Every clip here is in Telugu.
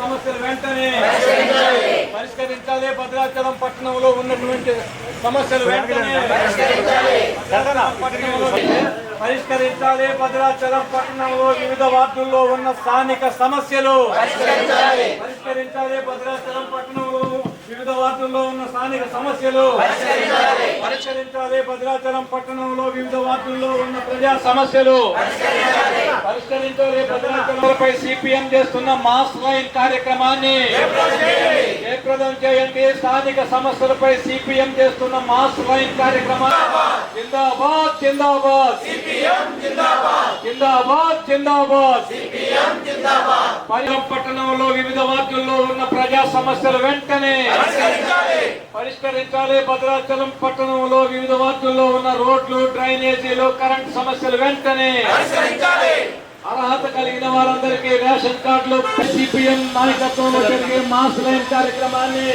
సమస్యలు వెంటనే పరిష్కరించాలి. భద్రాచలం పట్టణంలో ఉన్నటువంటి సమస్యలు వెంటనే పరిష్కరించాలి. భద్రాచలం పట్టణంలో వివిధ వార్డుల్లో ఉన్న స్థానిక సమస్యలు పరిష్కరించాలి. భద్రాచలం పట్టణంలో వివిధ వార్డుల్లో ఉన్న స్థానిక సమస్యలు పరిష్కరించాలి. భద్రాచలం పట్టణంలో వివిధ వార్డుల్లో ఉన్న ప్రజా సమస్యలు పరిష్కరించాలి భద్రాచలంపై సిపిఎం చేస్తున్న మాస్ లైన్ కార్యక్రమాన్ని జయప్రదం చేయండి? స్థానిక సమస్యలపై సిపిఎం చేస్తున్న మాస్ లైన్ కార్యక్రమాన్ని జిందాబాద్ జిందాబాద్. జిందాబాద్. జిందాబాద్ పరిగం పట్టణంలో వివిధ వార్డుల్లో ఉన్న ప్రజా సమస్యలు వెంటనే పరిష్కరించాలి. భద్రాచలం పట్టణంలో వివిధ వార్డుల్లో ఉన్న రోడ్లు డ్రైనేజీలు కరెంట్ సమస్యలు వెంటనే అర్హత కలిగిన వారందరికీ రేషన్ కార్డులు సిపిఎం నాయకత్వంలో జరిగే మాస్ లైన్ కార్యక్రమాన్ని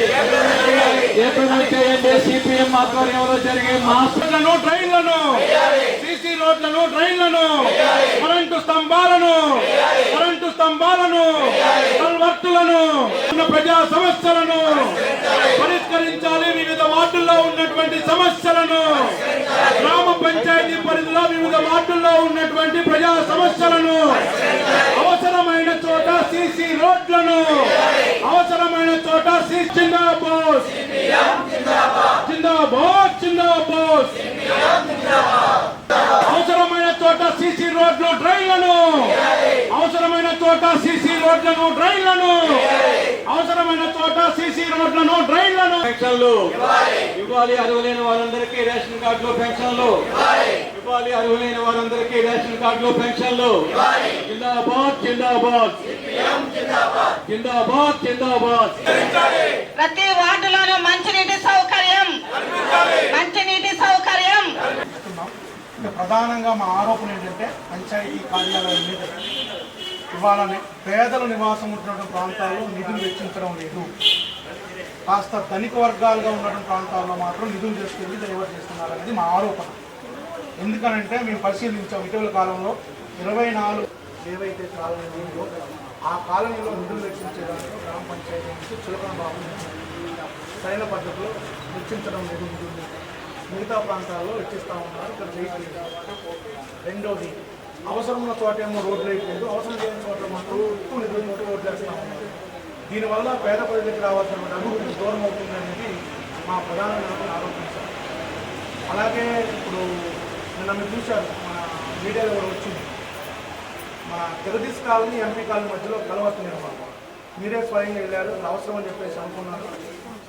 ఏప్రిల్ చేయండి. సిపిఎం ఆధ్వర్యంలో జరిగే మాస్ ట్రైన్లను సిసి రోడ్లను ట్రైన్లను కరెంటు స్తంభాలను కరెంటు స్తంభాలను కల్వర్టులను ప్రజా సమస్యలను పరిష్కరించాలి. వివిధ వార్డుల్లో ఉన్నటువంటి సమస్యలను గ్రామ పంచాయతీ పరిధిలో వివిధ వార్డుల్లో ఉన్నటువంటి ప్రజా సమస్యలను అవసరమైన చోట సిసి రోడ్లను అవసరమైన చోట జిందాబాద్. జిందాబాద్. జిందాబాద్ అవసరమైన చోట సిసి రోడ్లు డ్రైన్లను. అవసరమైన చోట సిసి రోడ్లను డ్రైన్లను. అవసరమైన చోట సిసి రోడ్లను డ్రైన్లను. పెన్షన్లు. ఇవ్వాలి అర్హులైన వారందరికీ రేషన్ కార్డులు పెన్షన్లు. ఇవ్వాలి అర్హులైన వారందరికీ రేషన్ కార్డులు పెన్షన్లు. జిందాబాద్ జిందాబాద్. జిందాబాద్ జిందాబాద్. ప్రతి వార్డులోనూ మంచినీటి సౌకర్యం. మంచినీటి ప్రధానంగా మా ఆరోపణ ఏంటంటే పంచాయతీ కార్యాలయం మీద ఇవాళ పేదల నివాసం ఉంటున్న ప్రాంతాల్లో నిధులు వెచ్చించడం లేదు. కాస్త ధనిక వర్గాలుగా ఉండటం ప్రాంతాల్లో మాత్రం నిధులు తీసుకెళ్ళి డైవర్ట్ చేస్తున్నారు అనేది మా ఆరోపణ. ఎందుకనంటే మేము పరిశీలించాం ఇటీవల కాలంలో ఇరవై నాలుగు ఏవైతే కాలనీలు ఉన్నాయో ఆ కాలనీలో నిధులు వెచ్చించడానికి గ్రామ పంచాయతీ నుంచి చులకన బాబు సరైన పద్ధతిలో వెచ్చించడం లేదు. నిధులు మిగతా ప్రాంతాల్లో ఇచ్చిస్తూ ఉన్నారు. ఇక్కడ చేయట్లేదు రెండోది అవసరం ఉన్న చోట ఏమో రోడ్లు వేయట్లేదు అవసరం లేని చోట మాత్రం ఎక్కువ నిధులు రోడ్లు వేస్తూ ఉన్నారు. దీనివల్ల పేద ప్రజలకు రావాల్సిన అభివృద్ధి దూరం అవుతుంది అనేది మా ప్రధాన ఆరోపించారు అలాగే ఇప్పుడు నిన్న మీరు చూశారు మన మీడియాలో కూడా వచ్చింది. మన జగదీష్ కాలనీ ఎంపీ కాలనీ మధ్యలో కలవత్ నిర్మాణం. మీరే స్వయంగా వెళ్ళారు అవసరం అని చెప్పేసి అనుకున్నారు.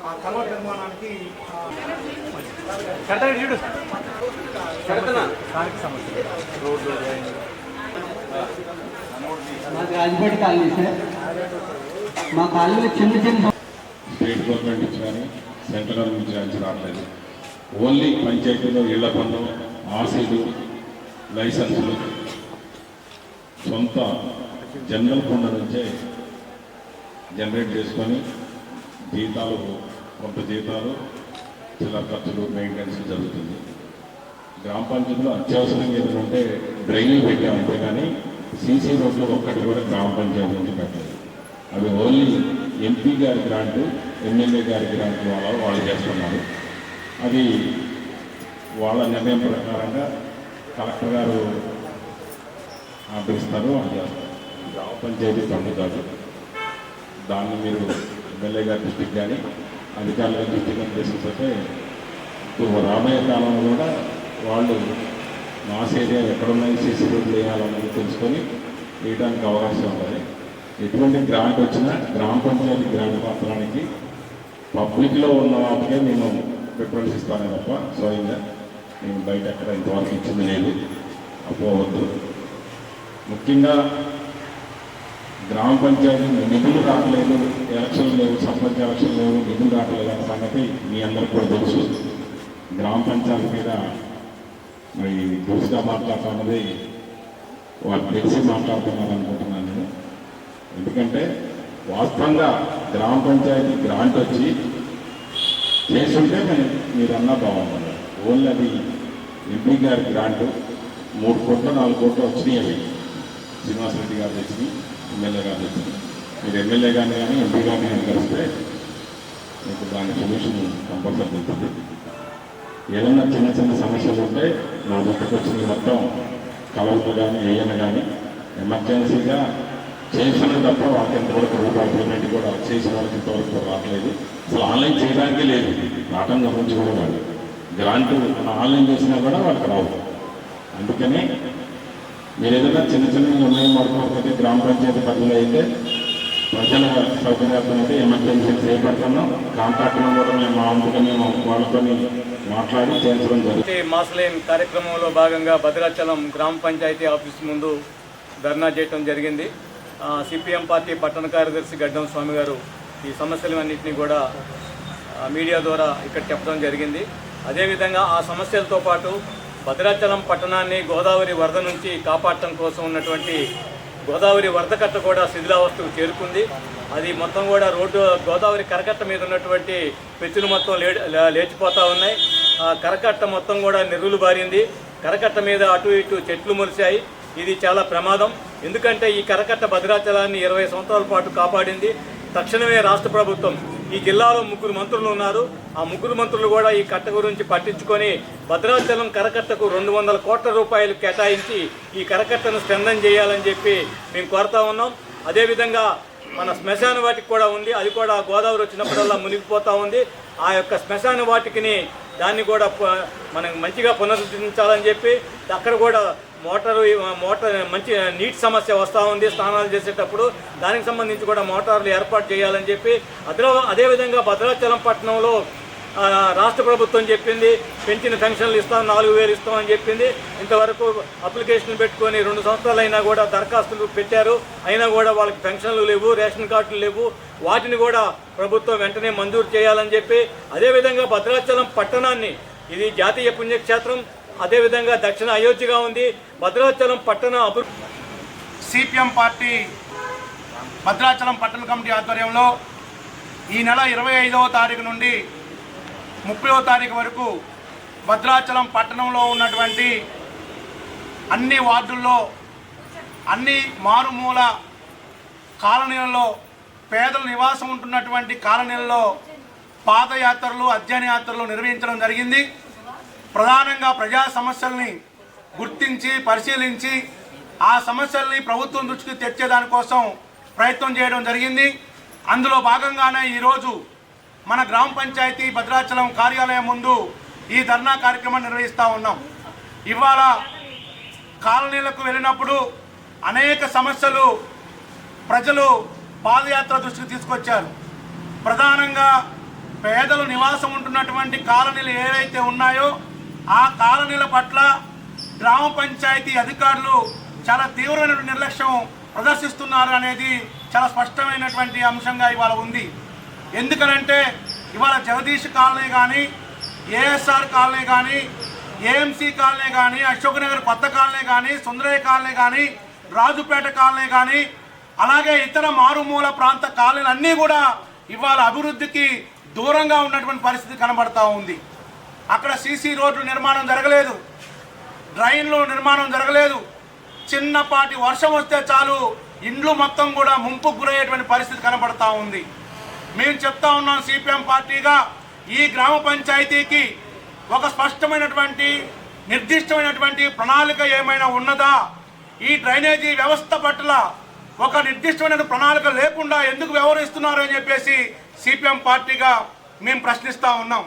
ఆ కలవట్ నిర్మాణానికి ఆ, మాది రాజపేట కాలనీ సార్. మా కాలనీలో చిన్న చిన్న స్టేట్ గవర్నమెంట్ నుంచి కానీ సెంట్రల్ గవర్నమెంట్ నుంచి కానీ రావట్లేదు. ఓన్లీ పంచాయతీలో ఇళ్ళ పన్ను ఆసీలు లైసెన్సులు. సొంత జనరల్ ఫండ్ నుంచే జనరేట్ చేసుకొని జీతాలు కొంత జీతాలు చిల్లర ఖర్చులు మెయింటెనెన్స్ జరుగుతుంది. గ్రామ పంచాయతీలో అత్యవసరంగా ఏదైనా ఉంటే డ్రైనేజ్ అంతే కానీ సీసీ రోడ్లు ఒక్కటి కూడా గ్రామ పంచాయతీ నుంచి పెట్టలేదు. అవి ఓన్లీ ఎంపీ గారి గ్రాంట్ ఎమ్మెల్యే గారి గ్రాంట్ వాళ్ళ వాళ్ళు చేస్తున్నారు. అది వాళ్ళ నిర్ణయం ప్రకారంగా కలెక్టర్ గారు ఆపిస్తారు వాళ్ళు చేస్తారు. గ్రామ పంచాయతీ ఫండ్ కాదు దాన్ని మీరు ఎమ్మెల్యే గారి దృష్టికి కానీ అధికారులు గారి దృష్టికి ఇప్పుడు రాబోయే కాలంలో కూడా వాళ్ళు మాస్ ఏరియా ఎక్కడున్నాయి సీసీ రోడ్లు వేయాలన్నది తెలుసుకొని వేయడానికి అవకాశం ఉంటుంది ఎటువంటి గ్రాంట్ వచ్చినా గ్రామ పంచాయతీ గ్రాంట్ మాత్రానికి పబ్లిక్లో ఉన్న వాటికే నేను ప్రిఫరెన్స్ ఇస్తానే తప్ప స్వయంగా నేను బయట ఎక్కడ ఇంతవరకు ఇచ్చింది లేదు. అపోవద్దు ముఖ్యంగా గ్రామ పంచాయతీ నిధులు రావట్లేదు ఎలక్షన్ లేవు సర్పంచ్ ఎలక్షన్ లేవు నిధులు రావట్లేదు అన్న సంగతి మీ అందరికీ కూడా తెలుసు. గ్రామ పంచాయతీ మీద మరి దురుసుగా మాట్లాడుతున్నది వాళ్ళు తెలిసి మాట్లాడుతున్నారు అనుకుంటున్నాను నేను. ఎందుకంటే వాస్తవంగా గ్రామ పంచాయతీ గ్రాంట్ వచ్చి చేస్తుంటే మేము మీరన్నా బాగుంటుంది ఓన్లీ అది ఎంపీ గారి గ్రాంట్. మూడు కోట్లు నాలుగు కోట్లు వచ్చినాయి అవి. శ్రీనివాసరెడ్డి గారు తెచ్చినాయి ఎమ్మెల్యే గారిని మీరు ఎమ్మెల్యే గారిని కానీ ఎంపీ గారిని కానీ కలిస్తే మీకు దాని సొల్యూషన్ కంపల్సరీ ఉంటుంది ఏదైనా చిన్న చిన్న సమస్యలు ఉంటే నా దృష్టికి వచ్చింది మొత్తం కలవలు కానీ ఏమైనా కానీ ఎమర్జెన్సీగా చేసిన తప్ప వాళ్ళకి ఎంతవరకు రూపాయి పేమెంట్ కూడా చేసిన వాళ్ళకి ఇంతవరకు రావట్లేదు. అసలు ఆన్లైన్ చేయడానికి లేదు. రావటం గురించి కూడా వాళ్ళు గ్రాంట్ ఆన్లైన్ చేసినా కూడా వాళ్ళకి రావు. అందుకనే మీరు ఏదైనా చిన్న చిన్న నిర్ణయం పడుకోకపోతే గ్రామ పంచాయతీ పరిధిలో అయితే ప్రజల సౌకర్యార్థం అయితే ఎమర్జెన్సీ చేపడుతున్నాం. కాంట్రాక్టులను కూడా మేము మా వంతుగా మేము వాళ్ళతో మాట్లాడి చేయించడం జరుగుతుంది. అయితే కార్యక్రమంలో భాగంగా భద్రాచలం గ్రామ పంచాయతీ ఆఫీస్ ముందు ధర్నా చేయడం జరిగింది. సిపిఎం పార్టీ పట్టణ కార్యదర్శి గడ్డం స్వామి గారు ఈ సమస్యలన్నింటినీ కూడా మీడియా ద్వారా ఇక్కడ చెప్పడం జరిగింది. అదేవిధంగా ఆ సమస్యలతో పాటు భద్రాచలం పట్టణాన్ని గోదావరి వరద నుంచి కాపాడటం కోసం ఉన్నటువంటి గోదావరి వరద కట్ట కూడా శిథిలావస్థకు చేరుకుంది. అది మొత్తం కూడా రోడ్డు గోదావరి కరకట్ట మీద ఉన్నటువంటి పెచ్చులు మొత్తం లే లేచిపోతూ ఉన్నాయి. ఆ కరకట్ట మొత్తం కూడా నెర్రులు బారింది. కరకట్ట మీద అటు ఇటు చెట్లు మురిశాయి ఇది చాలా ప్రమాదం. ఎందుకంటే ఈ కరకట్ట భద్రాచలాన్ని ఇరవై సంవత్సరాల పాటు కాపాడింది. తక్షణమే రాష్ట్ర ప్రభుత్వం ఈ జిల్లాలో ముగ్గురు మంత్రులు ఉన్నారు. ఆ ముగ్గురు మంత్రులు కూడా ఈ కట్ట గురించి పట్టించుకొని భద్రాచలం కరకట్టకు రెండు వందల కోట్ల రూపాయలు కేటాయించి ఈ కరకట్టను స్పందం చేయాలని చెప్పి మేము కోరుతా ఉన్నాం. అదేవిధంగా మన శ్మశాన వాటికి కూడా ఉంది. అది కూడా గోదావరి వచ్చినప్పుడల్లా మునిగిపోతూ ఉంది. ఆ యొక్క శ్మశాన వాటికిని దాన్ని కూడా మనం మంచిగా పునరుద్ధరించాలని చెప్పి అక్కడ కూడా మోటారు మోటార్ మంచి నీటి సమస్య వస్తూ ఉంది స్నానాలు చేసేటప్పుడు. దానికి సంబంధించి కూడా మోటార్లు ఏర్పాటు చేయాలని చెప్పి. అదే అదేవిధంగా భద్రాచలం పట్టణంలో రాష్ట్ర ప్రభుత్వం చెప్పింది పెంచిన పెన్షన్లు ఇస్తాం నాలుగు వేలు ఇస్తామని చెప్పింది. ఇంతవరకు అప్లికేషన్ పెట్టుకొని రెండు సంవత్సరాలు అయినా కూడా దరఖాస్తులు పెట్టారు. అయినా కూడా వాళ్ళకి పెన్షన్లు లేవు రేషన్ కార్డులు లేవు. వాటిని కూడా ప్రభుత్వం వెంటనే మంజూరు చేయాలని చెప్పి అదేవిధంగా భద్రాచలం పట్టణాన్ని ఇది జాతీయ పుణ్యక్షేత్రం అదేవిధంగా దక్షిణ అయోధ్యగా ఉంది. భద్రాచలం పట్టణ అభివృద్ధి సిపిఎం పార్టీ భద్రాచలం పట్టణ కమిటీ ఆధ్వర్యంలో ఈ నెల ఇరవై ఐదవ తారీఖు నుండి ముప్పైవ తారీఖు వరకు భద్రాచలం పట్టణంలో ఉన్నటువంటి అన్ని వార్డుల్లో అన్ని మారుమూల కాలనీలలో పేదల నివాసం ఉంటున్నటువంటి కాలనీలలో పాదయాత్రలు అధ్యయన యాత్రలు నిర్వహించడం జరిగింది. ప్రధానంగా ప్రజా సమస్యల్ని గుర్తించి పరిశీలించి ఆ సమస్యల్ని ప్రభుత్వం దృష్టికి తెచ్చేదానికోసం ప్రయత్నం చేయడం జరిగింది. అందులో భాగంగానే ఈరోజు మన గ్రామ పంచాయతీ భద్రాచలం కార్యాలయం ముందు ఈ ధర్నా కార్యక్రమం నిర్వహిస్తూ ఉన్నాం. ఇవాళ కాలనీలకు వెళ్ళినప్పుడు అనేక సమస్యలు ప్రజలు పాదయాత్ర దృష్టికి తీసుకొచ్చారు. ప్రధానంగా పేదలు నివాసం ఉంటున్నటువంటి కాలనీలు ఏవైతే ఉన్నాయో ఆ కాలనీల పట్ల గ్రామ పంచాయతీ అధికారులు చాలా తీవ్రమైన నిర్లక్ష్యం ప్రదర్శిస్తున్నారు అనేది చాలా స్పష్టమైనటువంటి అంశంగా ఇవాళ ఉంది. ఎందుకనంటే ఇవాళ జగదీష్ కాలనీ కానీ ఏఎస్ఆర్ కాలనీ కానీ ఏఎంసీ కాలనీ కానీ అశోక్ నగర్ కొత్త కాలనీ కానీ సుందరయ్య కాలనీ కానీ రాజుపేట కాలనీ కానీ అలాగే ఇతర మారుమూల ప్రాంత కాలనీలన్నీ కూడా ఇవాళ అభివృద్ధికి దూరంగా ఉన్నటువంటి పరిస్థితి కనబడతా ఉంది. అక్కడ సీసీ రోడ్లు నిర్మాణం జరగలేదు. డ్రైన్లు నిర్మాణం జరగలేదు. చిన్నపాటి వర్షం వస్తే చాలు ఇండ్లు మొత్తం కూడా ముంపుకు గురయ్యేటువంటి పరిస్థితి కనబడతా ఉంది. మేము చెప్తా ఉన్నాం సిపిఎం పార్టీగా ఈ గ్రామ పంచాయతీకి ఒక స్పష్టమైనటువంటి నిర్దిష్టమైనటువంటి ప్రణాళిక ఏమైనా ఉన్నదా? ఈ డ్రైనేజీ వ్యవస్థ పట్ల ఒక నిర్దిష్టమైన ప్రణాళిక లేకుండా ఎందుకు వ్యవహరిస్తున్నారు అని చెప్పేసి సిపిఎం పార్టీగా మేము ప్రశ్నిస్తూ ఉన్నాం.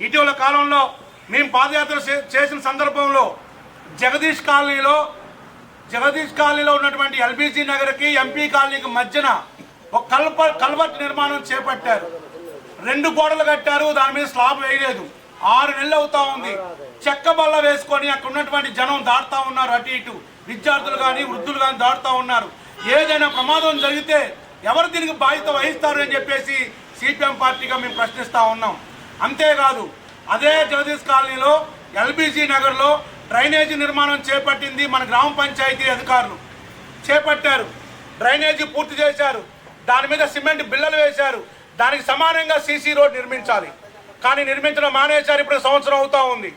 ఇటీవల కాలంలో మేము పాదయాత్ర చే- చేసిన సందర్భంలో జగదీష్ కాలనీలో జగదీష్ కాలనీలో ఉన్నటువంటి ఎల్బీజీ నగర్కి ఎంపీ కాలనీకి మధ్యన ఒక కల్ప కల్వర్ట్ నిర్మాణం చేపట్టారు. రెండు గోడలు కట్టారు దాని మీద స్లాబ్ వేయలేదు. ఆరు నెలలు అవుతా ఉంది. చెక్క బల్ల వేసుకొని అక్కడ ఉన్నటువంటి జనం దాటుతా ఉన్నారు అటు ఇటు. విద్యార్థులు కానీ వృద్ధులు కానీ దాటుతా ఉన్నారు. ఏదైనా ప్రమాదం జరిగితే ఎవరు దీనికి బాధ్యత వహిస్తారు అని చెప్పేసి సిపిఎం పార్టీగా మేము ప్రశ్నిస్తూ ఉన్నాం. అంతేకాదు అదే జగదీష్ కాలనీలో ఎల్బీజీ నగర్లో డ్రైనేజీ నిర్మాణం చేపట్టింది మన గ్రామ పంచాయతీ అధికారులు. చేపట్టారు. డ్రైనేజీ పూర్తి చేశారు. దాని మీద సిమెంట్ బిల్లలు వేశారు. దానికి సమానంగా సీసీ రోడ్ నిర్మించాలి. కానీ నిర్మించడం మానేశారు ఇప్పుడు సంవత్సరం అవుతా ఉంది.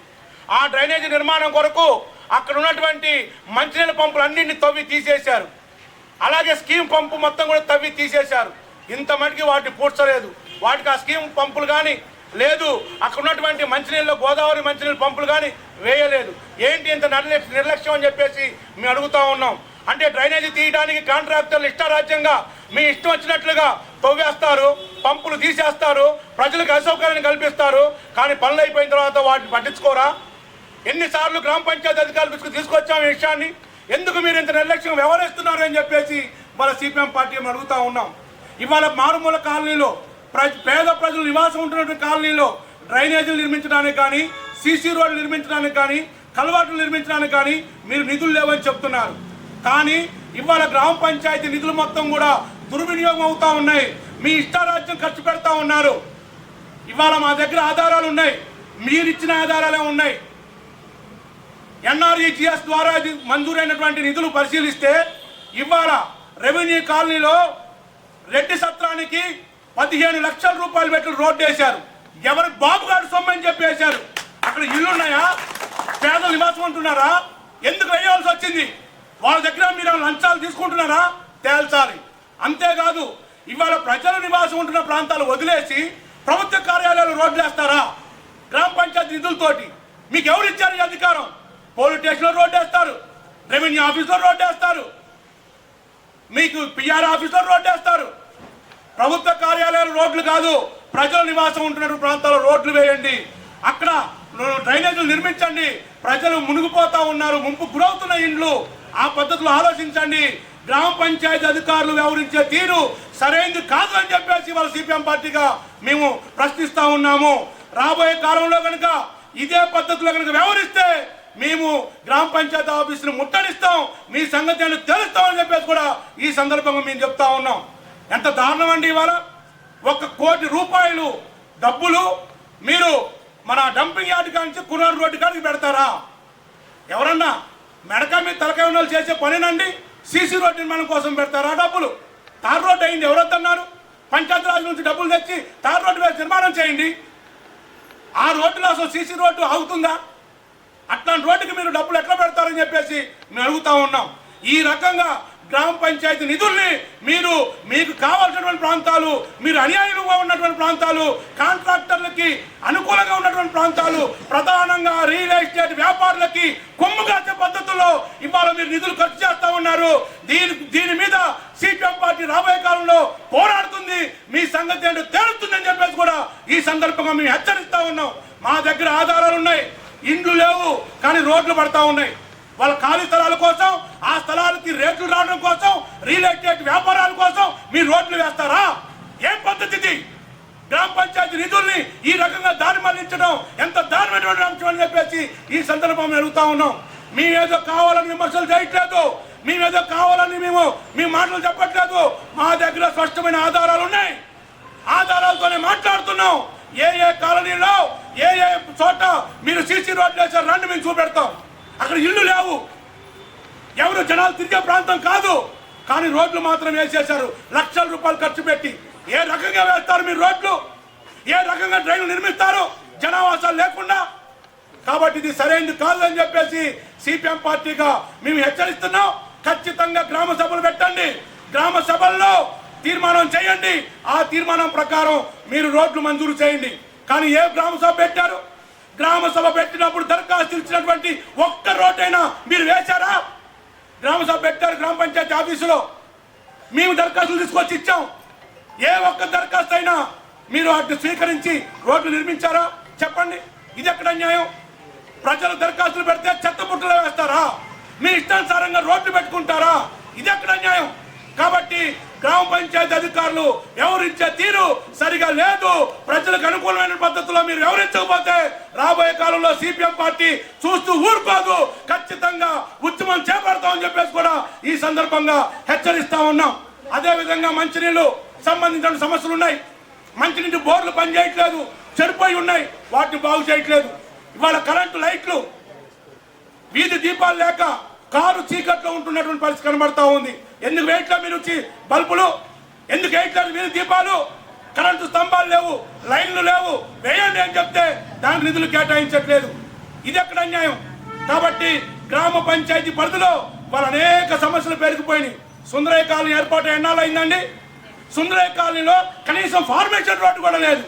ఆ డ్రైనేజీ నిర్మాణం కొరకు అక్కడ ఉన్నటువంటి మంచినీళ్ళ పంపులు అన్నింటినీ తవ్వి తీసేశారు. అలాగే స్కీమ్ పంపు మొత్తం కూడా తవ్వి తీసేశారు. ఇంత మటుకి వాటిని పూడ్చలేదు. వాటికి ఆ స్కీమ్ పంపులు కానీ లేదు. అక్కడ ఉన్నటువంటి మంచినీళ్ళలో గోదావరి మంచినీళ్ళ పంపులు కానీ వేయలేదు. ఏంటి ఇంత నిర్లక్ష్యం నిర్లక్ష్యం అని చెప్పేసి మేము అడుగుతా ఉన్నాం. అంటే డ్రైనేజీ తీయడానికి కాంట్రాక్టర్లు ఇష్టారాజ్యంగా మీ ఇష్టం వచ్చినట్లుగా తవ్వేస్తారు పంపులు తీసేస్తారు ప్రజలకు అసౌకర్యాన్ని కల్పిస్తారు కానీ పనులు అయిపోయిన తర్వాత వాటిని పట్టించుకోరా? ఎన్నిసార్లు గ్రామ పంచాయతీ అధికారులు తీసుకు తీసుకొచ్చాము ఈ విషయాన్ని? ఎందుకు మీరు ఇంత నిర్లక్ష్యం వ్యవహరిస్తున్నారు అని చెప్పేసి మన సిపిఎం పార్టీ మేము అడుగుతా ఉన్నాం. ఇవాళ మారుమూల కాలనీలో ప్ర- పేద ప్రజలు నివాసం ఉంటున్నటువంటి కాలనీలో డ్రైనేజీలు నిర్మించడానికి కానీ సీసీ రోడ్లు నిర్మించడానికి కానీ కలవాట్లు నిర్మించడానికి కానీ మీరు నిధులు లేవని చెప్తున్నారు. కానీ ఇవాళ గ్రామ పంచాయతీ నిధులు మొత్తం కూడా దుర్వినియోగం అవుతా ఉన్నాయి. మీ ఇష్టారాజ్యం ఖర్చు పెడతా ఉన్నారు. ఇవాళ మా దగ్గర ఆధారాలు ఉన్నాయి. మీరిచ్చిన ఆధారాలే ఉన్నాయి. ఎన్ఆర్ఈజిఎస్ ద్వారా మంజూరైనటువంటి నిధులు పరిశీలిస్తే ఇవాళ రెవెన్యూ కాలనీలో రెడ్డి సత్రానికి పదిహేను లక్షల రూపాయలు పెట్టి రోడ్డు వేశారు. ఎవరి? బాబు గారు సొమ్ము చెప్పి వేశారు. అక్కడ ఇల్లున్నాయా? పేదలు నివాసం ఉంటున్నారా? ఎందుకు వేయాల్సి వచ్చింది? వాళ్ళ దగ్గర మీరు లంచాలు తీసుకుంటున్నారా? తేల్చాలి. అంతేకాదు ఇవాళ ప్రజల నివాసం ఉంటున్న ప్రాంతాలు వదిలేసి ప్రభుత్వ కార్యాలయాలు రోడ్లు వేస్తారా? గ్రామ పంచాయతీ నిధులతోటి. మీకు ఎవరు ఇచ్చారు ఈ అధికారం? పోలీస్ స్టేషన్లో రోడ్డు వేస్తారు. రెవెన్యూ ఆఫీస్లో రోడ్డు వేస్తారు. మీకు పిఆర్ ఆఫీస్లో రోడ్డు వేస్తారు. ప్రభుత్వ కార్యాలయాలు రోడ్లు కాదు ప్రజల నివాసం ఉంటున్న ప్రాంతాల్లో రోడ్లు వేయండి. అక్కడ డ్రైనేజీలు నిర్మించండి. ప్రజలు మునిగిపోతా ఉన్నారు ముంపు గురవుతున్న ఇండ్లు. ఆ పద్ధతిలో ఆలోచించండి. గ్రామ పంచాయతీ అధికారులు వ్యవహరించే తీరు సరైనది కాదు అని చెప్పేసి వాళ్ళ సిపిఎం పార్టీగా మేము ప్రశ్నిస్తా ఉన్నాము. రాబోయే కాలంలో కనుక ఇదే పద్ధతిలో కనుక వ్యవహరిస్తే మేము గ్రామ పంచాయతీ ఆఫీసును ముట్టడిస్తాం. మీ సంగతి అని తెలుస్తామని చెప్పేసి కూడా ఈ సందర్భంగా మేము చెప్తా ఉన్నాం. ఎంత దారుణం అండి ఇవాళ? ఒక కోటి రూపాయలు డబ్బులు మీరు మన డంపింగ్ యార్డ్ కానించి కుర్రాడు రోడ్డు కాడికి పెడతారా? ఎవరన్నా మెడక మీద తలకాయ ఉన్న చేసే పనేనండి? సీసీ రోడ్డు నిర్మాణం కోసం పెడతారా డబ్బులు? తార్ రోడ్డు అయింది ఎవరొద్దన్నారు? పంచాయతీరాజ్ నుంచి డబ్బులు తెచ్చి తార్ రోడ్డు నిర్మాణం చేయండి. ఆ రోడ్డులో అసలు సీసీ రోడ్డు ఆగుతుందా? అట్లాంటి రోడ్డుకి మీరు డబ్బులు ఎట్లా పెడతారని చెప్పేసి మేము అడుగుతా ఉన్నాం. ఈ రకంగా గ్రామ పంచాయతీ నిధుల్ని మీరు మీకు కావాల్సినటువంటి ప్రాంతాలు మీరు అన్యాయంగా ఉన్నటువంటి ప్రాంతాలు కాంట్రాక్టర్లకి అనుకూలంగా ఉన్నటువంటి ప్రాంతాలు ప్రధానంగా రియల్ ఎస్టేట్ వ్యాపారులకి కొమ్ము కాచే పద్ధతుల్లో ఇవాళ మీరు నిధులు ఖర్చు చేస్తా ఉన్నారు. దీని దీని మీద సిపిఎం పార్టీ రాబోయే కాలంలో పోరాడుతుంది. మీ సంగతి ఏంటో తేలుతుందని చెప్పేసి కూడా ఈ సందర్భంగా మేము హెచ్చరిస్తా ఉన్నాం. మా దగ్గర ఆధారాలు ఉన్నాయి. ఇండ్లు లేవు కానీ రోడ్లు పడతా ఉన్నాయి. వాళ్ళ ఖాళీ స్థలాల కోసం ఆ స్థలాలకి రేట్లు రావడం కోసం రియల్ ఎస్టేట్ వ్యాపారాల కోసం మీరు రోడ్లు వేస్తారా? ఏం పద్ధతి గ్రామ పంచాయతీ నిధుల్ని ఈ రకంగా దారి మళ్ళించడం ఎంత దారుణమైనటువంటి అంశం అని చెప్పేసి ఈ సందర్భంలో అడుగుతా ఉన్నాం. మేమేదో కావాలని విమర్శలు చేయట్లేదు. మేమేదో కావాలని మేము మీ మాటలు చెప్పట్లేదు. మా దగ్గర స్పష్టమైన ఆధారాలు ఉన్నాయి. ఆధారాలతోనే మాట్లాడుతున్నాం. ఏ ఏ కాలనీలో ఏ ఏ చోట మీరు సీసీ రోడ్లు వేసారు రండి మేము చూపెడతాం. అక్కడ ఇల్లు లేవు. ఎవరు జనాలు తిరిగే ప్రాంతం కాదు. కానీ రోడ్లు మాత్రం వేసేశారు. లక్షల రూపాయలు ఖర్చు పెట్టి. ఏ రకంగా వేస్తారు మీరు రోడ్లు? ఏ రకంగా డ్రైన్లు నిర్మిస్తారు? జనావాసాలు లేకుండా. కాబట్టి ఇది సరైనది కాదు అని చెప్పేసి సిపిఎం పార్టీగా మేము హెచ్చరిస్తున్నాం. ఖచ్చితంగా గ్రామ సభలు పెట్టండి. గ్రామ సభల్లో తీర్మానం చేయండి. ఆ తీర్మానం ప్రకారం మీరు రోడ్లు మంజూరు చేయండి. కానీ ఏ గ్రామ సభ పెట్టారు? గ్రామ సభ పెట్టినప్పుడు దరఖాస్తు ఇచ్చినటువంటి ఒక్క రోడ్డైనా మీరు వేశారా? గ్రామ సభ పెట్టారు గ్రామ పంచాయతీ ఆఫీసులో. మేము దరఖాస్తులు తీసుకొచ్చి ఇచ్చాం. ఏ ఒక్క దరఖాస్తు అయినా మీరు వాటిని స్వీకరించి రోడ్లు నిర్మించారా? చెప్పండి. ఇది ఎక్కడ న్యాయం? ప్రజలు దరఖాస్తులు పెడితే చెత్త బుట్టలో వేస్తారా? మీ ఇష్టానుసారంగా రోడ్లు పెట్టుకుంటారా? ఇది ఎక్కడ న్యాయం? కాబట్టి గ్రామ పంచాయతీ అధికారులు వ్యవహరించే తీరు సరిగా లేదు. ప్రజలకు అనుకూలమైన పద్ధతిలో మీరు వ్యవహరించకపోతే రాబోయే కాలంలో సిపిఎం పార్టీ చూస్తూ ఊరుకోదు. ఖచ్చితంగా ఉద్యమం చేపడతామని చెప్పేసి కూడా ఈ సందర్భంగా హెచ్చరిస్తా ఉన్నాం. అదే విధంగా మంచినీళ్ళు సంబంధించిన సమస్యలు ఉన్నాయి. మంచినీటి బోర్లు పనిచేయట్లేదు. చెడిపోయి ఉన్నాయి. వాటిని బాగు చేయట్లేదు. ఇవాళ కరెంటు లైట్లు వీధి దీపాలు లేక కారు చీకట్లో ఉంటున్నటువంటి పరిస్థితి కనబడతా ఉంది. ఎందుకు వేయట్లేదు మీరు వచ్చి బల్బులు ఎందుకు వేయట్లేదు మీరు దీపాలు కరెంటు స్తంభాలు లేవు లైన్లు లేవు వేయండి అని చెప్తే దానికి నిధులు కేటాయించట్లేదు. ఇది ఎక్కడ అన్యాయం? కాబట్టి గ్రామ పంచాయతీ పరిధిలో వాళ్ళు అనేక సమస్యలు పెరిగిపోయినాయి సుందరయ్య కాలనీ ఏర్పాటు ఎన్నాళ్ళు సుందరయ్య కాలనీలో కనీసం ఫార్మేషన్ రోడ్డు కూడా లేదు.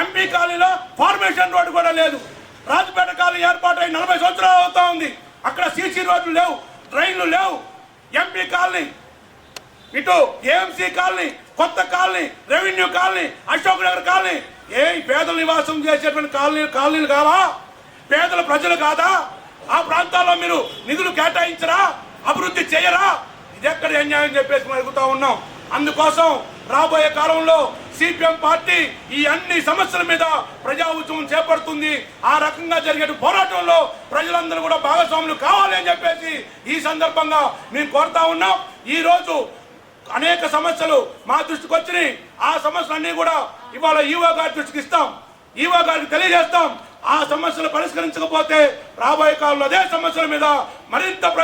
ఎంపీ కాలనీలో ఫార్మేషన్ రోడ్డు కూడా లేదు. రాజపేట కాలనీ ఏర్పాటు అయి నలభై సంవత్సరాలు అవుతా ఉంది. అక్కడ సీసీ రోడ్లు లేవు ట్రైన్లు లేవు. ఎంపీ కాలనీ ఇటు ఏఎంసీ కాలనీ కొత్త colony revenue colony Ashok Nagar colony. ఏ పేదల నివాసం చేసేటువంటి కాలనీ కాలనీలు కావా? పేదల ప్రజలు కాదా? ఆ ప్రాంతాల్లో మీరు నిధులు కేటాయించరా? అభివృద్ధి చేయరా? ఇది ఎక్కడ అన్యాయం చెప్పేసి మనం అడుగుతా ఉన్నాం. అందుకోసం రాబోయే కాలంలో సిపిఎం పార్టీ ఈ అన్ని సమస్యల మీద ప్రజా ఉద్యమం చేపడుతుంది. ఆ రకంగా జరిగే పోరాటంలో ప్రజలందరూ కూడా భాగస్వాములు కావాలి అని చెప్పేసి ఈ సందర్భంగా మేము కోరుతా ఉన్నాం. ఈ రోజు అనేక సమస్యలు మా దృష్టికి వచ్చినాయి. ఆ సమస్యలన్నీ కూడా ఇవాళ ఈవో గారి దృష్టికి ఇస్తాం. ఈవో గారికి తెలియజేస్తాం. ఆ సమస్యలు పరిష్కరించకపోతే రాబోయే కాలంలో అదే సమస్యల మీద మరింత